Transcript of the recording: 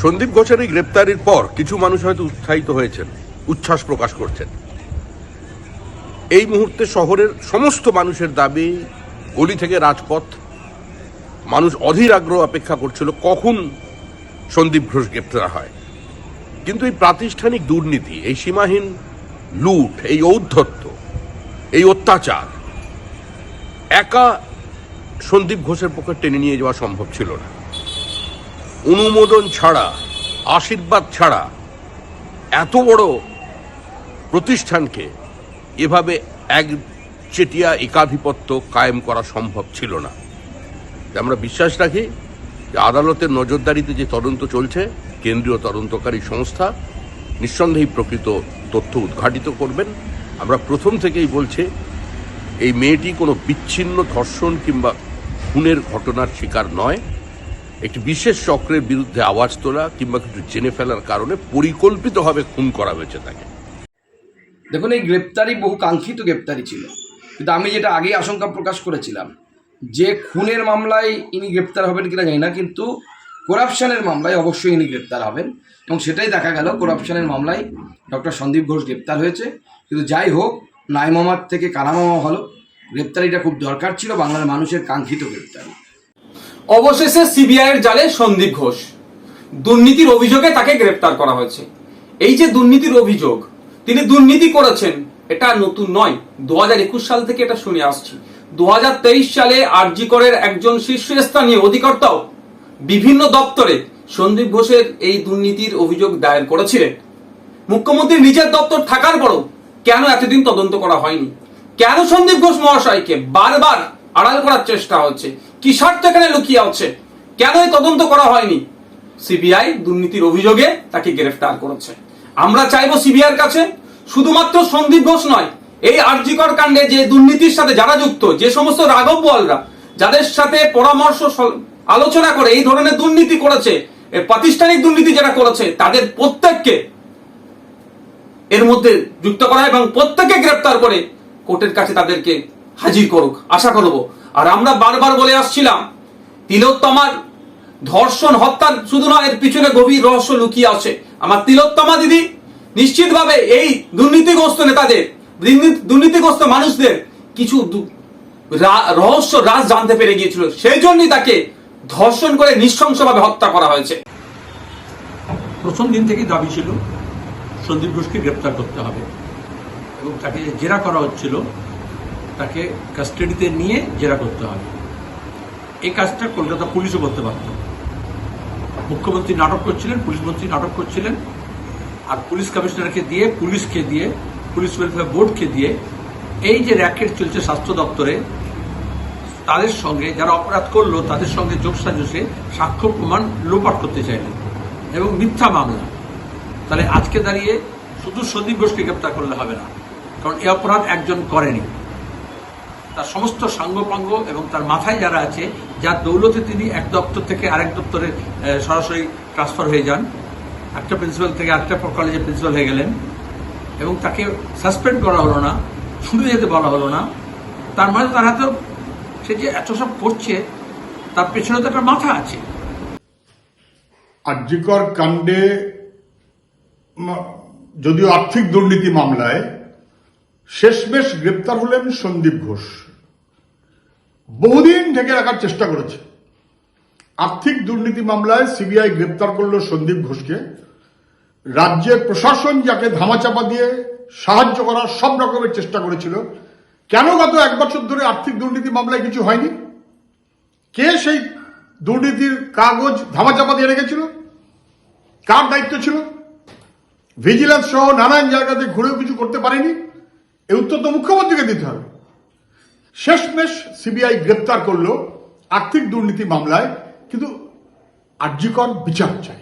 সন্দীপ ঘোষের এই গ্রেপ্তারির পর কিছু মানুষ হয়তো উৎসাহিত হয়েছেন, উচ্ছ্বাস প্রকাশ করছেন। এই মুহূর্তে শহরের সমস্ত মানুষের দাবি, গলি থেকে রাজপথ। মানুষ অধীর আগ্রহ অপেক্ষা করছিল কখন সন্দীপ ঘোষ গ্রেপ্তার হয়। কিন্তু এই প্রাতিষ্ঠানিক দুর্নীতি, এই সীমাহীন লুট, এই ঔদ্ধত্য, এই অত্যাচার, একা সন্দীপ ঘোষের পক্ষে টেনে নিয়ে যাওয়া সম্ভব ছিল না। অনুমোদন ছাড়া, আশীর্বাদ ছাড়া এত বড় প্রতিষ্ঠানকে এভাবে এক চেটিয়া একাধিপত্য কায়েম করা সম্ভব ছিল না। আমরা বিশ্বাস রাখি যে আদালতের নজরদারিতে যে তদন্ত চলছে, কেন্দ্রীয় তদন্তকারী সংস্থা নিঃসন্দেহে প্রকৃত তথ্য উদ্ঘাটিত করবেন। আমরা প্রথম থেকেই বলছি, এই মেয়েটি কোনো বিচ্ছিন্ন ধর্ষণ কিংবা খুনের ঘটনার শিকার নয়। একটি বিশেষ চক্রের বিরুদ্ধে আওয়াজ তোলা কিংবা কিছু জেনে ফেলার কারণে পরিকল্পিতভাবে খুন করা হয়েছে তাকে। দেখুন, এই গ্রেপ্তারি বহু কাঙ্ক্ষিত গ্রেপ্তারি ছিল। কিন্তু আমি যেটা আগেই আশঙ্কা প্রকাশ করেছিলাম, যে খুনের মামলায় ইনি গ্রেপ্তার হবেন কিনা জানি না, কিন্তু করাপশনের মামলায় অবশ্যই ইনি গ্রেপ্তার হবেন। এবং সেটাই দেখা গেল, করাপশনের মামলায় ডক্টর সন্দীপ ঘোষ গ্রেপ্তার হয়েছে। কিন্তু যাই হোক নাই মামার থেকে কানা মামা হলো। গ্রেপ্তারিটা খুব দরকার ছিল, বাংলার মানুষের কাঙ্ক্ষিত গ্রেপ্তারি। অবশেষে সিবিআইয়ের জালে সন্দীপ ঘোষ। দুর্নীতির অভিযোগে তাকে গ্রেপ্তার করা হয়েছে। এই যে দুর্নীতির অভিযোগ, তিনি দুর্নীতি করেছেন, এটা নতুন নয়। দু সাল থেকে এটা শুনে আসছি। দু সালে আরজি করের একজন শীর্ষস্থানীয় অধিকর্তাও বিভিন্ন দপ্তরে সন্দীপ ঘোষের এই দুর্নীতির অভিযোগ দায়ের করেছিলেন। মুখ্যমন্ত্রীর নিজের দপ্তর থাকার পরও কেন এতদিন তদন্ত করা হয়নি? কেন সন্দীপ ঘোষ মহাশয়কে বারবার আড়াল করার চেষ্টা হচ্ছে? কি স্বার্থ এখানে লুকিয়ে আছে? কেন এই তদন্ত করা হয়নি? সিবিআই দুর্নীতির অভিযোগে তাকে গ্রেফতার করেছে। আমরা চাইব সিবিআইয়ের কাছে শুধুমাত্র সন্দীপ ঘোষ নয়, এই আরজিকর কাণ্ডে যে দুর্নীতির সাথে যারা যুক্ত, যে সমস্ত রাঘব বোয়ালরা, যাদের সাথে পরামর্শ আলোচনা করে এই ধরনের দুর্নীতি করেছে প্রাতিষ্ঠানিক দুর্নীতি যারা করেছে, তাদের প্রত্যেককে এর মধ্যে যুক্ত করা এবং প্রত্যেকে গ্রেপ্তার করে কোর্টের কাছে তাদেরকে হাজির করুক। আশা করব আর আমরা বারবার বলে আসছিলাম, তিলোত্তমার ধর্ষণ, হত্যার শুধু নয় এর পিছনে গভীর রহস্য লুকিয়ে আছে। আমার তিলোত্তমা দিদি নিশ্চিতভাবে এই দুর্নীতিগ্রস্ত নেতাদের দুর্নীতিগ্রস্ত মানুষদের কিছু রহস্য রাজ জানতে পেরে গিয়েছিল। সেই জন্যই তাকে ধর্ষণ করে নৃশংসভাবে হত্যা করা হয়েছে। প্রথম দিন থেকেই দাবি ছিল, সন্দীপ ঘোষকে গ্রেপ্তার করতে হবে। এবং তাকে জেরা করা হচ্ছিল তাকে কাস্টাডিতে নিয়ে জেরা করতে হবে। এই কাজটা কলকাতা পুলিশও করতে পারত মুখ্যমন্ত্রী নাটক করছিলেন, পুলিশ মন্ত্রী নাটক করছিলেন, আর পুলিশ কমিশনারকে দিয়ে, পুলিশকে দিয়ে, পুলিশ ওয়েলফেয়ার বোর্ডকে দিয়ে এই যে র্যাকেট চলছে স্বাস্থ্য দপ্তরে, তাদের সঙ্গে যারা অপরাধ করল, তাদের সঙ্গে যোগ সাজসে সাক্ষ্য প্রমাণ লোপাট করতে চাইলেন এবং মিথ্যা মামলা। তাহলে আজকে দাঁড়িয়ে শুধু সন্দীপ ঘোষকে গ্রেপ্তার করলে হবে না, কারণ এ অপরাধ একজন করেনি। তার সমস্ত সাঙ্গপাঙ্গ এবং তার মাথায় যারা আছে, যার দৌলতে তিনি এক দপ্তর থেকে আরেক দপ্তরে সরাসরি ট্রান্সফার হয়ে যান। একটা প্রিন্সিপাল থেকে আরেকটা কলেজের প্রিন্সিপাল হয়ে গেলেন এবং তাকে সাসপেন্ড করা হলো না, ছুটে যেতে বলা হলো না। তার মানে তার হাতে সে যে এত সব করছে, তার পেছনে তো একটা মাথা আছে। আর্যিকর কাণ্ডে যদিও আর্থিক দুর্নীতি মামলায় শেষমেশ গ্রেপ্তার হলেন সন্দীপ ঘোষ। বহুদিন ঢেকে রাখার চেষ্টা করেছে। আর্থিক দুর্নীতি মামলায় সিবিআই গ্রেপ্তার করল সন্দীপ ঘোষকে। রাজ্যের প্রশাসন যাকে ধামাচাপা দিয়ে সাহায্য করার সব রকমের চেষ্টা করেছিল। কেন গত এক বছর ধরে আর্থিক দুর্নীতি মামলায় কিছু হয়নি? কে সেই দুর্নীতির কাগজ ধামাচাপা দিয়ে রেখেছিল? কার দায়িত্ব ছিল? ভিজিলেন্স সহ নানান জায়গাতে ঘুরেও কিছু করতে পারেনি? এই উত্তর তো মুখ্যমন্ত্রীকে দিতে হবে। শেষমেশ সিবিআই গ্রেপ্তার করল আর্থিক দুর্নীতি মামলায়, কিন্তু আর্যিকর বিচার চাই।